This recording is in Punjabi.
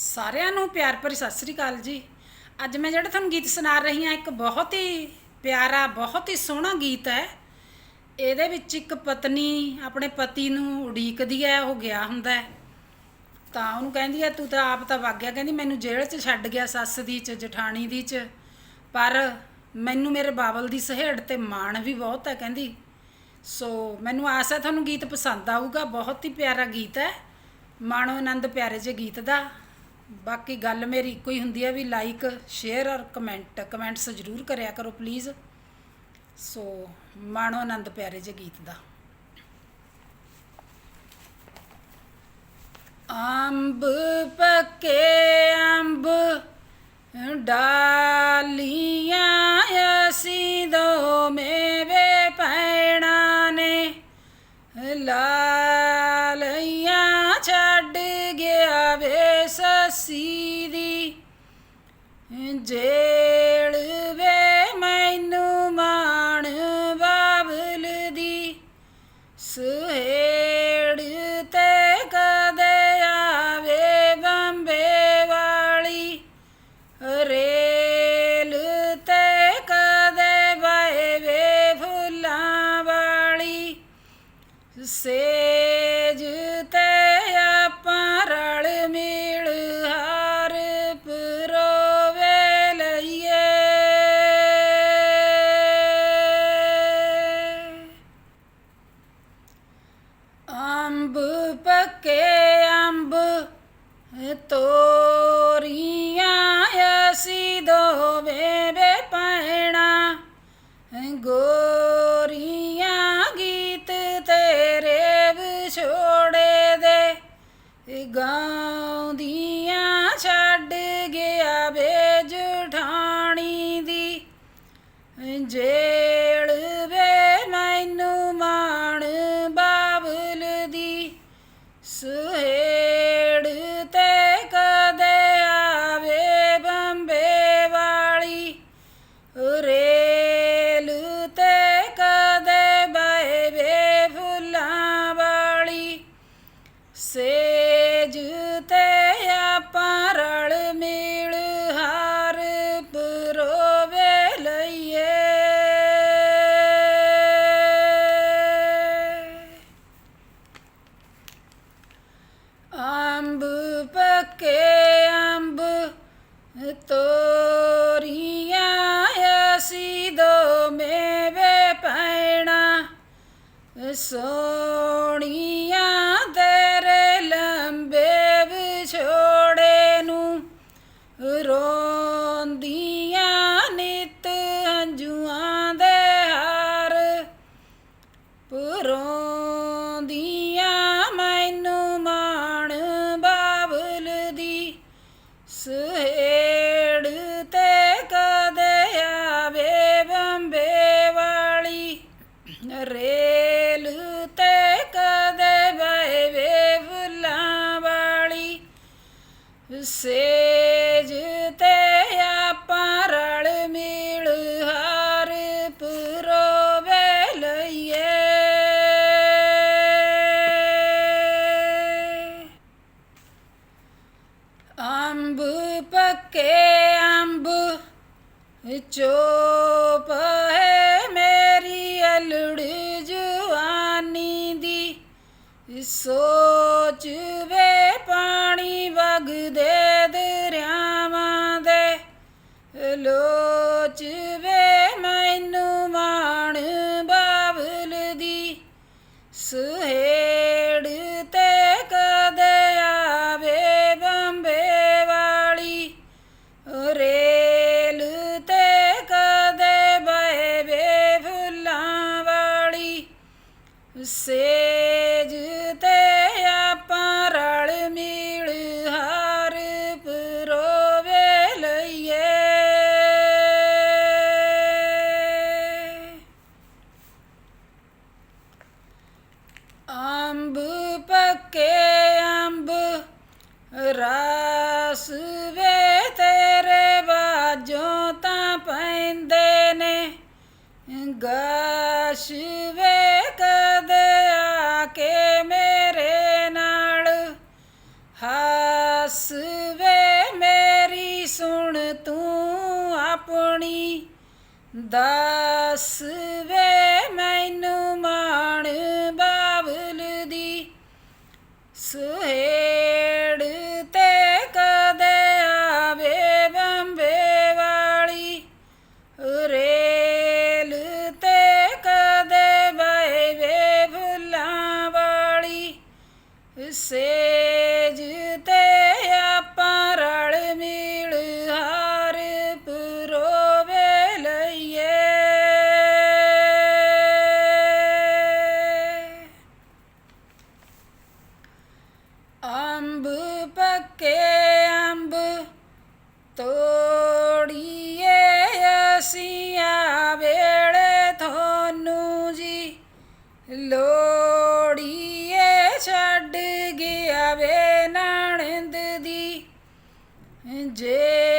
ਸਾਰਿਆਂ ਨੂੰ ਪਿਆਰ ਭਰੀ ਸਤਿ ਸ੍ਰੀ ਅਕਾਲ ਜੀ। ਅੱਜ ਮੈਂ ਜਿਹੜਾ ਤੁਹਾਨੂੰ ਗੀਤ ਸੁਣਾ ਰਹੀ ਹਾਂ, ਇੱਕ ਬਹੁਤ ਹੀ ਪਿਆਰਾ, ਬਹੁਤ ਹੀ ਸੋਹਣਾ ਗੀਤ ਹੈ। ਇਹਦੇ ਵਿੱਚ ਇੱਕ ਪਤਨੀ ਆਪਣੇ ਪਤੀ ਨੂੰ ਉਡੀਕਦੀ ਹੈ, ਉਹ ਗਿਆ ਹੁੰਦਾ ਹੈ। ਤਾਂ ਉਹਨੂੰ ਕਹਿੰਦੀ ਹੈ, ਤੂੰ ਤਾਂ ਆਪ ਤਾਂ ਵਗ ਗਿਆ। ਕਹਿੰਦੀ, ਮੈਨੂੰ ਜੇਲ੍ਹ 'ਚ ਛੱਡ ਗਿਆ, ਸੱਸ ਦੀ ਚ, ਜਠਾਣੀ ਦੀ ਚ। ਪਰ ਮੈਨੂੰ ਮੇਰੇ ਬਾਬਲ ਦੀ ਸਹੇੜ ਤੇ ਮਾਣ ਵੀ ਬਹੁਤ ਹੈ। ਕਹਿੰਦੀ, ਸੋ ਮੈਨੂੰ ਆਸ ਹੈ, ਤੁਹਾਨੂੰ ਗੀਤ ਪਸੰਦ ਆਊਗਾ। ਬਹੁਤ ਹੀ ਪਿਆਰਾ ਗੀਤ ਹੈ। ਮਾਣੋ ਆਨੰਦ ਪਿਆਰੇ ਜੇ ਗੀਤ ਦਾ। ਬਾਕੀ ਗੱਲ ਮੇਰੀ ਇੱਕੋ ਹੀ ਹੁੰਦੀ ਹੈ ਵੀ ਲਾਈਕ ਸ਼ੇਅਰ ਔਰ ਕਮੈਂਟ ਕਮੈਂਟਸ ਜ਼ਰੂਰ ਕਰਿਆ ਕਰੋ ਪਲੀਜ਼ ਸੋ ਮਾਣੋ ਆਨੰਦ ਪਿਆਰੇ ਜੇ ਗੀਤ ਦਾ। ਅੰਬ ਪੱਕੇ ਅੰਬ ਡਾਲੀਆਂ ਅਸੀਂ ਦੋ ਮੇਵੇ ਪੈਣਾ ਨੇ। ਲਾ ਜੇੜ ਵੇ ਮੈਨੂੰ ਮਾਣ ਬਾਬਲ ਦੀ। ਸੁਹੇੜ ਤੇ ਕਦੇ ਆਵੇ ਬੰਬੇ ਵਾਲੀ। ਰੇਲ ਤੇ ਕਦੇ ਵਾਏ ਵੇ ਫੁੱਲਾਂ ਵਾਲੀ। ਸੇਜ ਤੋਰੀਆਂ ਅਸੀਂ ਦੋਵੇਂ ਵੇ ਪੈਣਾ। ਗੋਰੀਆਂ ਗੀਤ ਤੇਰੇ ਵਿਛੋੜੇ ਦੇ ਗਾਉਂਦੀਆਂ so ਚੋਪ ਹੈ ਮੇਰੀ ਅਲੜ ਜਵਾਨੀ ਦੀ। ਸੋਚ ਵੇ ਪਾਣੀ ਵਗਦੇ ਦਰਿਆਵਾਂ ਦੇ। ਲੋਚ ਵੇ ਸ਼ਿਵੇ ਮੇਰੇ ਨਾਲ। ਹਸਵੇ ਮੇਰੀ ਸੁਣ ਤੂੰ ਆਪਣੀ। ਦਸਵੇ ਛੱਡ ਗਿਆ ਵੇ ਨਣਦ ਦੀ ਜੇ